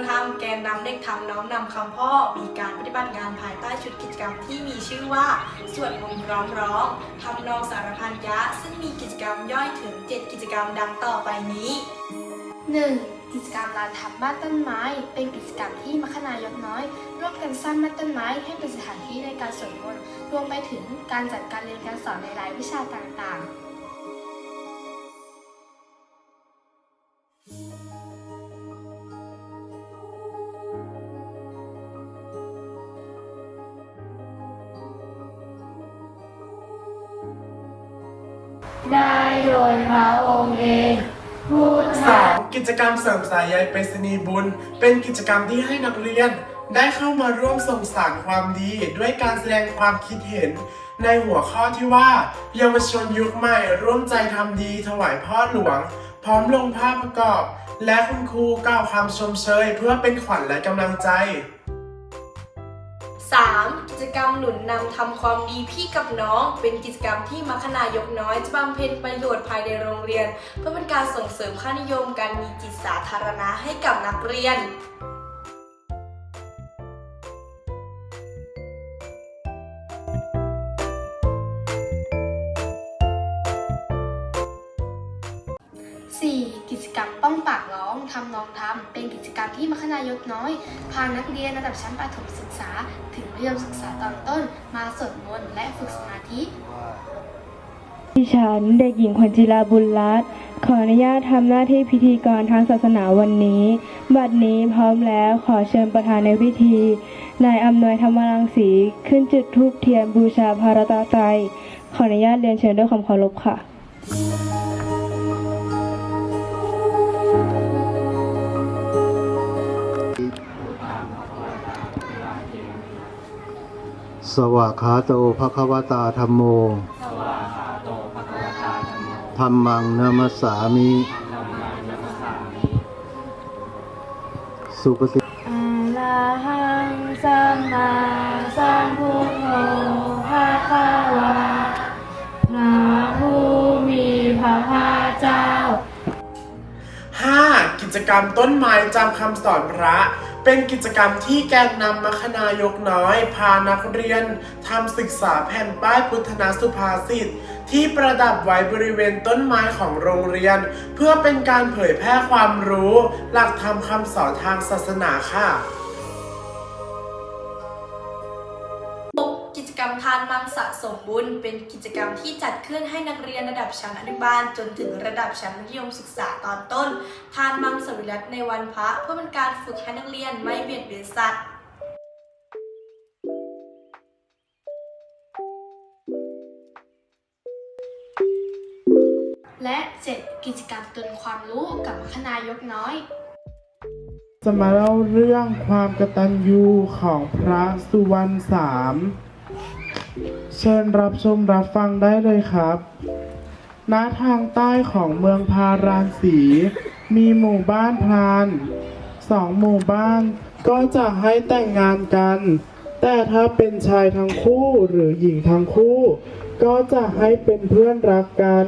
นนำเด็กทำน้อมนำคำพ่อ มีการปฏิบัติงานภายใต้ชุดกิจกรรมที่มีชื่อว่าสวดมนต์ร้องร้องทำนองสารพันยะ ซึ่งมีกิจกรรมย่อยถึง 7 กิจกรรมดังต่อไปนี้ 1. กิจกรรมลานทับบ้านต้นไม้ เป็นกิจกรรมที่มัคคณายกน้อย ร่วมกันสร้างบ้านต้นไม้ให้เป็นสถานที่ในการสวดมนต์รวมไปถึงการจัดการเรียนการสอนในรายวิชาต่างๆ ได้โดยพระองค์เองพูดสองกิจกรรมเสริมสายใยไปรษณีย์บุญ เป็นกิจกรรมที่ให้นักเรียน ได้เข้ามาร่วมส่งสารความดี ด้วยการแสดงความคิดเห็น ในหัวข้อที่ว่าเยาวชนยุคใหม่ร่วมใจทำดีถวายพ่อหลวง พร้อมลงภาพประกอบ และคุณครูกล่าวคำชมเชย เพื่อเป็นขวัญและกำลังใจ จกรรมหนุนนำทำความดีพี่กับน้อง เป็นกิจกรรมที่มัคณายกน้อยจะบำเพ็ญประโยชน์ภายในโรงเรียน เพื่อเป็นการส่งเสริมค่านิยมการมีจิตสาธารณะให้กับนักเรียน 4. กิจกรรมป้องปากร้องทำนองทำเป็นกิจกรรมที่มัคคณายกน้อย พานักเรียนระดับชั้นประถมศึกษา ถึงมัธยมศึกษาตอนต้น มาสวดมนต์และฝึกสมาธิ ดิฉันเด็กหญิงขวัญจิราบุญรัตน์ขออนุญาตทำหน้าที่พิธีกรทางศาสนาวันนี้ บัดนี้พร้อมแล้วขอเชิญประธานในพิธี นายอำนวยธรรมรังสีขึ้นจุดธูปเทียนบูชาภารตาไตรขออนุญาตเรียนเชิญด้วยความเคารพค่ะ สวากขาโตภควตาธรรมโม ธรรมังนามัสสามิ สุปฏิอะระหังสัมมาสัมพุทโธภะคะวะพระผู้มีพระภาคเจ้า 5. กิจกรรมต้นไม้จำคำสอนพระ เป็นกิจกรรมที่แกนนำมัคคณายกน้อย พานักเรียนทำศึกษาแผ่นป้ายพุทธนาสุภาษิตที่ประดับไว้บริเวณต้นไม้ของโรงเรียน เพื่อเป็นการเผยแพร่ความรู้ หลักธรรมคำสอนทางศาสนาค่ะ กิจกรรมทานมังสะสมบุญ เป็นกิจกรรมที่จัดขึ้นให้นักเรียนระดับชั้นอนุบาล จนถึงระดับชั้นมัธยมศึกษาตอนต้น ทานมังสวิรัตในวันพระเพื่อเป็นการฝึกให้นักเรียนไม่เบียดเบียนสัตว์และ 7. กิจกรรมตุนความรู้กับมัคคณายกน้อย จะมาเล่าเรื่องความกตัญญูของพระสุวรรณสาม เชิญรับชมรับฟังได้เลยครับ ณ ทางใต้ของเมืองพาราณสี มีหมู่บ้านพราน สองหมู่บ้านก็จะให้แต่งงานกัน แต่ถ้าเป็นชายทั้งคู่หรือหญิงทั้งคู่ ก็จะให้เป็นเพื่อนรักกัน